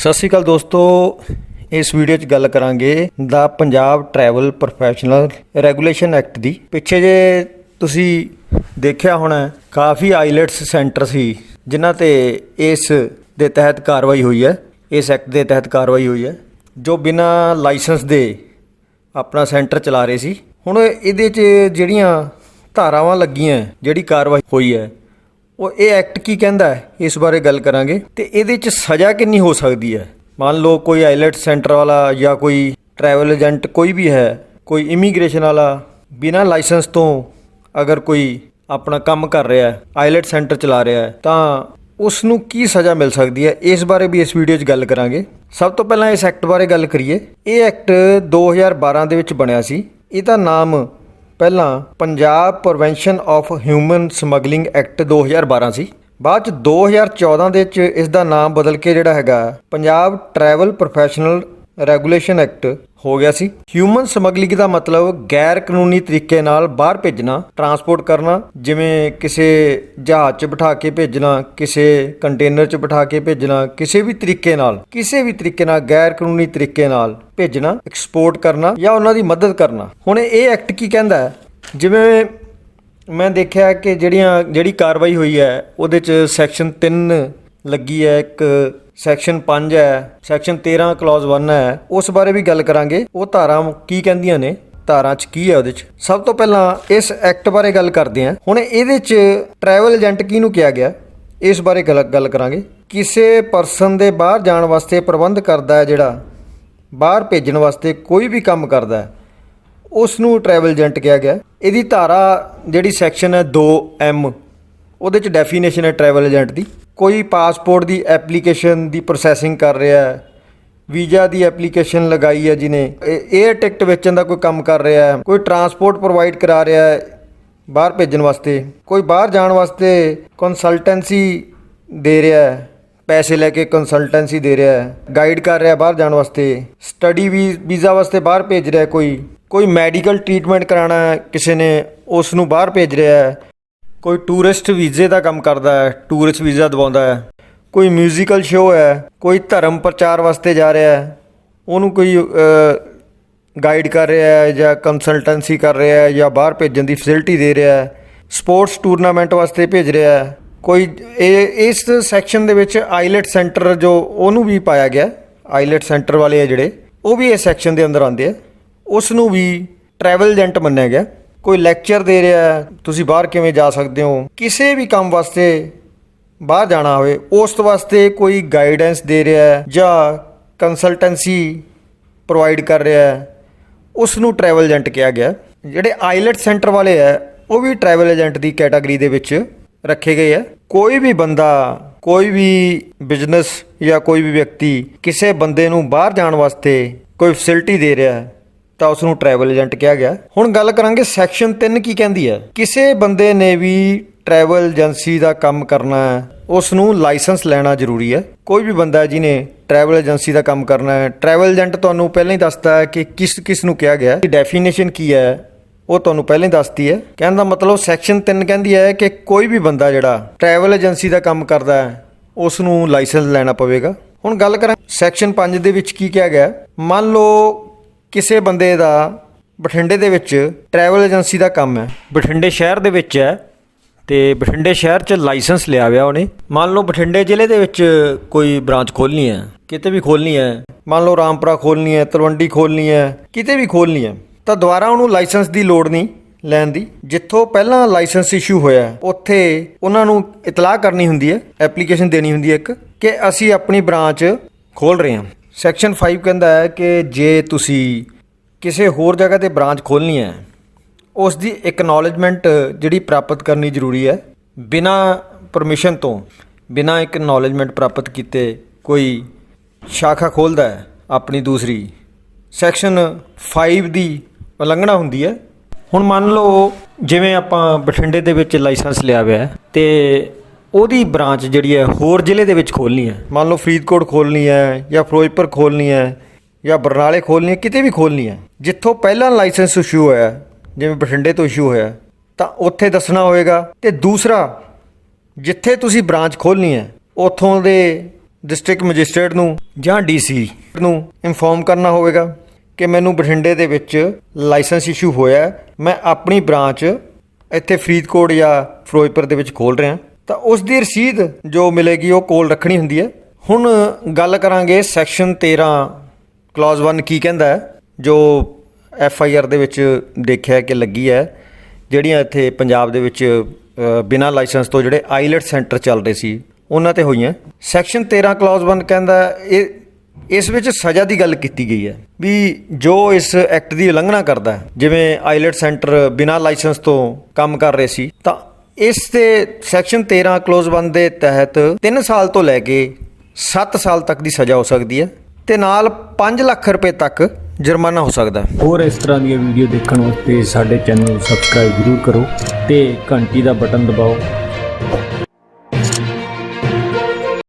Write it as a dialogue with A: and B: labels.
A: ਸਤਿ ਸ਼੍ਰੀ ਅਕਾਲ ਦੋਸਤੋ, ਇਸ ਵੀਡੀਓ 'ਚ ਗੱਲ ਕਰਾਂਗੇ ਦਾ Punjab travel professional regulation act ਦੀ। ਪਿੱਛੇ ਜੇ ਤੁਸੀਂ ਦੇਖਿਆ ਹੋਣਾ, ਕਾਫੀ ਆਈਲੈਟਸ ਸੈਂਟਰ ਸੀ, ਜਿਨ੍ਹਾਂ ਤੇ ਇਸ ਦੇ ਤਹਿਤ ਕਾਰਵਾਈ ਹੋਈ ਹੈ, ਇਸ ਐਕਟ ਦੇ ਤਹਿਤ ਕਾਰਵਾਈ ਹੋਈ ਹੈ, ਜੋ ਬਿਨਾਂ ਲਾਇਸੈਂਸ ਦੇ ਆਪਣਾ ਸੈਂਟਰ ਚਲਾ ਰਹੇ ਸੀ। ਹੁਣ ਇਹਦੇ 'ਚ ਜਿਹੜੀਆਂ ਧਾਰਾਵਾਂ ਲੱਗੀਆਂ, ਜਿਹੜੀ ਕਾਰਵਾਈ ਹੋਈ ਹੈ ਉਹ ਇਹ ਐਕਟ ਕੀ ਕਹਿੰਦਾ ਹੈ? ਇਸ ਬਾਰੇ ਗੱਲ ਕਰਾਂਗੇ। ਤੇ ਇਹਦੇ 'ਚ ਸਜ਼ਾ ਕਿੰਨੀ ਹੋ ਸਕਦੀ ਹੈ? ਮੰਨ ਲਓ ਕੋਈ ਆਈਲੈਟ ਸੈਂਟਰ ਵਾਲਾ ਜਾਂ ਕੋਈ ਟਰੈਵਲ ਏਜੰਟ ਕੋਈ ਵੀ ਹੈ, ਕੋਈ ਇਮੀਗ੍ਰੇਸ਼ਨ ਵਾਲਾ, ਬਿਨਾਂ ਲਾਇਸੈਂਸ ਤੋਂ ਅਗਰ ਕੋਈ ਆਪਣਾ ਕੰਮ ਕਰ ਰਿਹਾ ਹੈ, ਆਈਲੈਟ ਸੈਂਟਰ ਚਲਾ ਰਿਹਾ ਹੈ, ਤਾਂ ਉਸ ਨੂੰ ਕੀ ਸਜ਼ਾ ਮਿਲ ਸਕਦੀ ਹੈ? ਇਸ ਬਾਰੇ ਵੀ ਇਸ ਵੀਡੀਓ 'ਚ ਗੱਲ ਕਰਾਂਗੇ। ਸਭ ਤੋਂ ਪਹਿਲਾਂ ਇਸ ਐਕਟ ਬਾਰੇ ਗੱਲ ਕਰੀਏ। ਇਹ ਐਕਟ 2012 ਦੇ ਵਿੱਚ ਬਣਿਆ ਸੀ। ਇਹਦਾ ਨਾਮ ਪਹਿਲਾਂ Punjab prevention of human smuggling act 2012 ਸੀ। ਬਾਅਦ ਚ 2014 ਦੇ ਵਿੱਚ ਇਸ ਦਾ ਨਾਮ ਬਦਲ ਕੇ ਜਿਹੜਾ ਹੈਗਾ, Punjab travel professional regulation act ਹੋ ਗਿਆ ਸੀ। ਹਿਊਮਨ ਸਮਗਲਿੰਗ ਦਾ ਮਤਲਬ ਗੈਰ ਕਾਨੂੰਨੀ ਤਰੀਕੇ ਨਾਲ ਬਾਹਰ ਭੇਜਣਾ ਟਰਾਂਸਪੋਰਟ ਕਰਨਾ, ਜਿਵੇਂ ਕਿਸੇ ਜਹਾਜ਼ 'ਚ ਬਿਠਾ ਕੇ ਭੇਜਣਾ, ਕਿਸੇ ਕੰਟੇਨਰ 'ਚ ਬਿਠਾ ਕੇ ਭੇਜਣਾ, ਕਿਸੇ ਵੀ ਤਰੀਕੇ ਨਾਲ, ਕਿਸੇ ਵੀ ਤਰੀਕੇ ਨਾਲ ਗੈਰ ਕਾਨੂੰਨੀ ਤਰੀਕੇ ਨਾਲ ਭੇਜਣਾ ਐਕਸਪੋਰਟ ਕਰਨਾ ਜਾਂ ਉਹਨਾਂ ਦੀ ਮਦਦ ਕਰਨਾ। ਹੁਣ ਇਹ ਐਕਟ ਕੀ ਕਹਿੰਦਾ ਹੈ? ਜਿਵੇਂ ਮੈਂ ਦੇਖਿਆ ਕਿ ਜਿਹੜੀਆਂ, ਜਿਹੜੀ ਕਾਰਵਾਈ ਹੋਈ ਹੈ, ਉਹਦੇ 'ਚ ਸੈਕਸ਼ਨ 3 ਲੱਗੀ ਹੈ ਇੱਕ ਸੈਕਸ਼ਨ 5 ਹੈ ਸੈਕਸ਼ਨ 13 ਕਲੌਜ਼ 1 ਹੈ। ਉਸ ਬਾਰੇ ਵੀ ਗੱਲ ਕਰਾਂਗੇ। ਉਹ ਧਾਰਾ ਕੀ ਕਹਿੰਦੀਆਂ ਨੇ? ਧਾਰਾਂ 'ਚ ਕੀ ਹੈ ਉਹਦੇ 'ਚ? ਸਭ ਤੋਂ ਪਹਿਲਾਂ ਇਸ ਐਕਟ ਬਾਰੇ ਗੱਲ ਕਰਦੇ ਹਾਂ। ਹੁਣ ਇਹਦੇ 'ਚ ਟਰੈਵਲ ਏਜੰਟ ਕਿਹਨੂੰ ਕਿਹਾ ਗਿਆ? ਇਸ ਬਾਰੇ ਗੱਲ ਗੱਲ ਕਰਾਂਗੇ। ਕਿਸੇ ਪਰਸਨ ਦੇ ਬਾਹਰ ਜਾਣ ਵਾਸਤੇ ਪ੍ਰਬੰਧ ਕਰਦਾ ਹੈ ਜਿਹੜਾ, ਬਾਹਰ ਭੇਜਣ ਵਾਸਤੇ ਕੋਈ ਵੀ ਕੰਮ ਕਰਦਾ ਹੈ ਉਸ ਨੂੰ ਟਰੈਵਲ ਏਜੰਟ ਕਿਹਾ ਗਿਆ। ਇਹਦੀ ਧਾਰਾ ਜਿਹੜੀ ਸੈਕਸ਼ਨ ਹੈ 2M ਉਹਦੇ ਚ ਡੈਫੀਨੇਸ਼ਨ ਹੈ ਟਰੈਵਲ ਏਜੰਟ ਦੀ। ਕੋਈ ਪਾਸਪੋਰਟ ਦੀ ਐਪਲੀਕੇਸ਼ਨ ਦੀ ਪ੍ਰੋਸੈਸਿੰਗ ਕਰ ਰਿਹਾ ਹੈ, ਵੀਜ਼ਾ ਦੀ ਐਪਲੀਕੇਸ਼ਨ ਲਗਾਈ ਹੈ ਜਿਹਨੇ 에ਅਰ ਟਿਕਟ ਵੇਚਣ ਦਾ ਕੋਈ ਕੰਮ ਕਰ ਰਿਹਾ ਹੈ, ਕੋਈ ਟਰਾਂਸਪੋਰਟ ਪ੍ਰੋਵਾਈਡ ਕਰਾ ਰਿਹਾ ਹੈ ਬਾਹਰ ਭੇਜਣ ਵਾਸਤੇ, ਕੋਈ ਬਾਹਰ ਜਾਣ ਵਾਸਤੇ ਕੰਸਲਟੈਂਸੀ ਦੇ ਰਿਹਾ ਹੈ, ਪੈਸੇ ਲੈ ਕੇ ਕੰਸਲਟੈਂਸੀ ਦੇ ਰਿਹਾ ਹੈ ਗਾਈਡ ਕਰ ਰਿਹਾ ਬਾਹਰ ਜਾਣ ਵਾਸਤੇ ਸਟੱਡੀ ਵੀ, ਵੀਜ਼ਾ ਵਾਸਤੇ ਬਾਹਰ ਭੇਜ ਰਿਹਾ ਕੋਈ ਕੋਈ ਮੈਡੀਕਲ ਟ੍ਰੀਟਮੈਂਟ ਕਰਾਉਣਾ ਕਿਸੇ ਨੇ ਉਸ ਨੂੰ ਬਾਹਰ ਭੇਜ ਰਿਹਾ ਹੈ ਕੋਈ ਟੂਰਿਸਟ ਵੀਜ਼ੇ ਦਾ ਕੰਮ ਕਰਦਾ ਹੈ ਟੂਰਿਸਟ ਵੀਜ਼ਾ ਦਵਾਉਂਦਾ ਹੈ, ਕੋਈ ਮਿਊਜ਼ੀਕਲ ਸ਼ੋਅ ਹੈ, ਕੋਈ ਧਰਮ ਪ੍ਰਚਾਰ ਵਾਸਤੇ ਜਾ ਰਿਹਾ ਹੈ, ਉਹਨੂੰ ਕੋਈ ਗਾਈਡ ਕਰ ਰਿਹਾ ਹੈ ਜਾਂ ਕੰਸਲਟੈਂਸੀ ਕਰ ਰਿਹਾ ਹੈ ਜਾਂ ਬਾਹਰ ਭੇਜਣ ਦੀ ਫੈਸਿਲਿਟੀ ਦੇ ਰਿਹਾ ਹੈ ਸਪੋਰਟਸ ਟੂਰਨਾਮੈਂਟ ਵਾਸਤੇ ਭੇਜ ਰਿਹਾ ਹੈ, ਕੋਈ ਇਹ, ਇਸ ਸੈਕਸ਼ਨ ਦੇ ਵਿੱਚ ਆਈਲੈਟ ਸੈਂਟਰ ਜੋ ਉਹਨੂੰ ਵੀ ਪਾਇਆ ਗਿਆ ਆਈਲੈਟ ਸੈਂਟਰ ਵਾਲੇ ਆ ਜਿਹੜੇ, ਉਹ ਵੀ ਇਸ ਸੈਕਸ਼ਨ ਦੇ ਅੰਦਰ ਆਉਂਦੇ ਆ ਉਸ ਨੂੰ ਵੀ ਟਰੈਵਲ ਏਜੰਟ ਮੰਨਿਆ ਗਿਆ ਕੋਈ ਲੈਕਚਰ ਦੇ ਰਿਹਾ ਤੁਸੀਂ ਬਾਹਰ ਕਿਵੇਂ ਜਾ ਸਕਦੇ ਹੋ? ਕਿਸੇ ਵੀ ਕੰਮ ਵਾਸਤੇ ਬਾਹਰ ਜਾਣਾ ਹੋਵੇ, ਉਸ ਵਾਸਤੇ ਕੋਈ ਗਾਈਡੈਂਸ ਦੇ ਰਿਹਾ ਜਾਂ ਕੰਸਲਟੈਂਸੀ ਪ੍ਰੋਵਾਈਡ ਕਰ ਰਿਹਾ ਉਸ ਨੂੰ ਟਰੈਵਲ ਏਜੰਟ ਕਿਹਾ ਗਿਆ। ਜਿਹੜੇ ਆਈਲੈਟ ਸੈਂਟਰ ਵਾਲੇ ਹੈ, ਉਹ ਵੀ ਟਰੈਵਲ ਏਜੰਟ ਦੀ ਕੈਟਾਗਰੀ ਦੇ ਵਿੱਚ ਰੱਖੇ ਗਏ ਹੈ। ਕੋਈ ਵੀ ਬੰਦਾ, ਕੋਈ ਵੀ ਬਿਜ਼ਨਸ ਜਾਂ ਕੋਈ ਵੀ ਵਿਅਕਤੀ ਕਿਸੇ ਬੰਦੇ ਨੂੰ ਬਾਹਰ ਜਾਣ ਵਾਸਤੇ ਕੋਈ ਫੈਸਿਲਿਟੀ ਦੇ ਰਿਹਾ ਹੈ ਤਾਂ ਉਸ ਨੂੰ ਟਰੈਵਲ ਏਜੰਟ ਕਿਹਾ ਗਿਆ। ਹੁਣ ਗੱਲ ਕਰਾਂਗੇ ਸੈਕਸ਼ਨ 3 ਕੀ ਕਹਿੰਦੀ ਹੈ। ਕਿਸੇ ਬੰਦੇ ਨੇ ਵੀ ਟਰੈਵਲ ਏਜੰਸੀ ਦਾ ਕੰਮ ਕਰਨਾ ਹੈ ਉਸ ਨੂੰ ਲਾਇਸੈਂਸ ਲੈਣਾ ਜ਼ਰੂਰੀ ਹੈ। ਕੋਈ ਵੀ ਬੰਦਾ ਜਿਹਨੇ ਟਰੈਵਲ ਏਜੰਸੀ ਦਾ ਕੰਮ ਕਰਨਾ ਹੈ ਟਰੈਵਲ ਏਜੰਟ ਤੁਹਾਨੂੰ ਪਹਿਲਾਂ ਹੀ ਦੱਸਦਾ ਹੈ ਕਿ ਕਿਸ ਕਿਸ ਨੂੰ ਕਿਹਾ ਗਿਆ ਹੈ। ਡੈਫੀਨੇਸ਼ਨ ਕੀ ਹੈ, ਉਹ ਤੁਹਾਨੂੰ ਪਹਿਲਾਂ ਹੀ ਦੱਸਦੀ ਹੈ। ਕਹਿਣ ਦਾ ਮਤਲਬ ਸੈਕਸ਼ਨ 3 ਕਹਿੰਦੀ ਹੈ ਕਿ ਕੋਈ ਵੀ ਬੰਦਾ ਜਿਹੜਾ ਟਰੈਵਲ ਏਜੰਸੀ ਦਾ ਕੰਮ ਕਰਦਾ ਹੈ ਉਸ ਨੂੰ ਲਾਇਸੈਂਸ ਲੈਣਾ ਪਵੇਗਾ। ਹੁਣ ਗੱਲ ਕਰਾਂ ਸੈਕਸ਼ਨ 5 ਦੇ ਵਿੱਚ ਕੀ ਕਿਹਾ ਗਿਆ ਮੰਨ ਲਓ ਕਿਸੇ ਬੰਦੇ ਦਾ ਬਠਿੰਡੇ ਦੇ ਵਿੱਚ ਟਰੈਵਲ ਏਜੰਸੀ ਦਾ ਕੰਮ ਹੈ। ਬਠਿੰਡੇ ਸ਼ਹਿਰ ਦੇ ਵਿੱਚ ਹੈ ਤੇ ਬਠਿੰਡੇ ਸ਼ਹਿਰ 'ਚ ਲਾਇਸੈਂਸ ਲਿਆ ਹੋਇਆ ਉਹਨੇ। ਮੰਨ ਲਓ ਬਠਿੰਡੇ ਜ਼ਿਲ੍ਹੇ ਦੇ ਵਿੱਚ ਕੋਈ ਬ੍ਰਾਂਚ ਖੋਲਣੀ ਹੈ, ਕਿਤੇ ਵੀ ਖੋਲਣੀ ਹੈ, ਮੰਨ ਲਓ ਰਾਮਪੁਰਾ ਖੋਲਣੀ ਹੈ, ਤਲਵੰਡੀ ਖੋਲਣੀ ਹੈ, ਕਿਤੇ ਵੀ ਖੋਲਣੀ ਹੈ, ਤਾਂ ਦੁਬਾਰਾ ਉਹਨੂੰ ਲਾਇਸੈਂਸ ਦੀ ਲੋੜ ਨਹੀਂ ਲੈਣ ਦੀ। ਜਿੱਥੋਂ ਪਹਿਲਾਂ ਲਾਇਸੈਂਸ ਇਸ਼ੂ ਹੋਇਆ, ਉੱਥੇ ਉਹਨਾਂ ਨੂੰ ਇਤਲਾਹ ਕਰਨੀ ਹੁੰਦੀ ਹੈ ਐਪਲੀਕੇਸ਼ਨ ਦੇਣੀ ਹੁੰਦੀ ਹੈ ਇੱਕ, ਕਿ ਅਸੀਂ ਆਪਣੀ ਬ੍ਰਾਂਚ ਖੋਲ ਰਹੇ ਹਾਂ। ਸੈਕਸ਼ਨ 5 ਕਹਿੰਦਾ ਹੈ ਕਿ ਜੇ ਤੁਸੀਂ ਕਿਸੇ ਹੋਰ ਜਗ੍ਹਾ ਤੇ ਬ੍ਰਾਂਚ ਖੋਲਣੀ ਹੈ ਉਸ ਦੀ ਐਕਨੋਲਜਮੈਂਟ ਜਿਹੜੀ ਪ੍ਰਾਪਤ ਕਰਨੀ ਜ਼ਰੂਰੀ ਹੈ, ਬਿਨਾ ਪਰਮਿਸ਼ਨ ਤੋਂ, ਬਿਨਾ ਐਕਨੋਲਜਮੈਂਟ ਪ੍ਰਾਪਤ ਕੀਤੇ ਕੋਈ ਸ਼ਾਖਾ ਖੋਲਦਾ ਹੈ ਆਪਣੀ ਦੂਸਰੀ। ਸੈਕਸ਼ਨ 5 ਦੀ ਉਲੰਘਣਾ ਹੁੰਦੀ ਹੈ। ਹੁਣ ਮੰਨ ਲਓ, ਜਿਵੇਂ ਆਪਾਂ ਬਠਿੰਡੇ ਦੇ ਵਿੱਚ ਲਾਇਸੈਂਸ ਲਿਆ ਹੋਇਆ ਹੈ ਤੇ ਉਹਦੀ ਬ੍ਰਾਂਚ ਜਿਹੜੀ ਹੈ ਹੋਰ ਜ਼ਿਲ੍ਹੇ ਦੇ ਵਿੱਚ ਖੋਲਣੀ ਹੈ। ਮੰਨ ਲਓ ਫਰੀਦਕੋਟ ਖੋਲਣੀ ਹੈ ਜਾਂ ਫਿਰੋਜ਼ਪੁਰ ਖੋਲਣੀ ਹੈ ਜਾਂ ਬਰਨਾਲੇ ਖੋਲਣੀ ਹੈ, ਕਿਤੇ ਵੀ ਖੋਲਣੀ ਹੈ। ਜਿੱਥੋਂ ਪਹਿਲਾਂ ਲਾਇਸੈਂਸ ਇਸ਼ੂ ਹੋਇਆ, ਜਿਵੇਂ ਬਠਿੰਡੇ ਤੋਂ ਇਸ਼ੂ ਹੋਇਆ, ਤਾਂ ਉੱਥੇ ਦੱਸਣਾ ਹੋਵੇਗਾ ਤੇ ਦੂਸਰਾ, ਜਿੱਥੇ ਤੁਸੀਂ ਬ੍ਰਾਂਚ ਖੋਲਣੀ ਹੈ, ਉੱਥੋਂ ਦੇ ਡਿਸਟ੍ਰਿਕਟ ਮੈਜਿਸਟ੍ਰੇਟ ਨੂੰ ਜਾਂ ਡੀਸੀ ਨੂੰ ਇਨਫੋਰਮ ਕਰਨਾ ਹੋਵੇਗਾ ਕਿ ਮੈਨੂੰ ਬਠਿੰਡੇ ਦੇ ਵਿੱਚ ਲਾਇਸੈਂਸ ਇਸ਼ੂ ਹੋਇਆ ਮੈਂ ਆਪਣੀ ਬ੍ਰਾਂਚ ਇੱਥੇ ਫਰੀਦਕੋਟ ਜਾਂ ਫਿਰੋਜ਼ਪੁਰ ਦੇ ਵਿੱਚ ਖੋਲ ਰਿਹਾ। ਤਾਂ ਉਸ ਦੀ ਰਸੀਦ ਜੋ ਮਿਲੇਗੀ ਉਹ ਕੋਲ ਰੱਖਣੀ ਹੁੰਦੀ ਹੈ। ਹੁਣ ਗੱਲ ਕਰਾਂਗੇ ਸੈਕਸ਼ਨ 13 ਕਲੌਜ਼ 1 ਕੀ ਕਹਿੰਦਾ ਹੈ, ਜੋ ਐਫ ਆਈ ਆਰ ਦੇ ਵਿੱਚ ਦੇਖਿਆ ਕਿ ਲੱਗੀ ਹੈ, ਜਿਹੜੀਆਂ ਇੱਥੇ ਪੰਜਾਬ ਦੇ ਵਿੱਚ ਬਿਨਾਂ ਲਾਇਸੈਂਸ ਤੋਂ ਜਿਹੜੇ ਆਈਲੈਟ ਸੈਂਟਰ ਚੱਲ ਰਹੇ ਸੀ, ਉਹਨਾਂ ਤੇ ਹੋਈਆਂ। ਸੈਕਸ਼ਨ 13 ਕਲੌਜ਼ 1 ਕਹਿੰਦਾ ਇਹ, ਇਸ ਵਿੱਚ ਸਜ਼ਾ ਦੀ ਗੱਲ ਕੀਤੀ ਗਈ ਹੈ ਵੀ ਜੋ ਇਸ ਐਕਟ ਦੀ ਉਲੰਘਣਾ ਕਰਦਾ ਹੈ, ਜਿਵੇਂ ਆਈਲੈਟ ਸੈਂਟਰ ਬਿਨਾਂ ਲਾਇਸੈਂਸ ਤੋਂ ਕੰਮ ਕਰ ਰਹੇ ਸੀ, ਤਾਂ ਇਸ ਦੇ ਸੈਕਸ਼ਨ 13 ਕਲੋਜ਼ 1 ਦੇ ਤਹਿਤ 3 ਸਾਲ ਤੋਂ ਲੈ ਕੇ 7 ਸਾਲ ਤੱਕ ਦੀ ਸਜ਼ਾ ਹੋ ਸਕਦੀ ਹੈ ਤੇ ਨਾਲ 5 ਲੱਖ ਰੁਪਏ ਤੱਕ ਜੁਰਮਾਨਾ ਹੋ ਸਕਦਾ ਹੈ।
B: ਹੋਰ ਇਸ ਤਰ੍ਹਾਂ ਦੀਆਂ ਵੀਡੀਓ ਦੇਖਣ ਵਾਸਤੇ ਸਾਡੇ ਚੈਨਲ ਨੂੰ ਸਬਸਕ੍ਰਾਈਬ ਜ਼ਰੂਰ ਕਰੋ ਤੇ ਘੰਟੀ ਦਾ ਬਟਨ ਦਬਾਓ।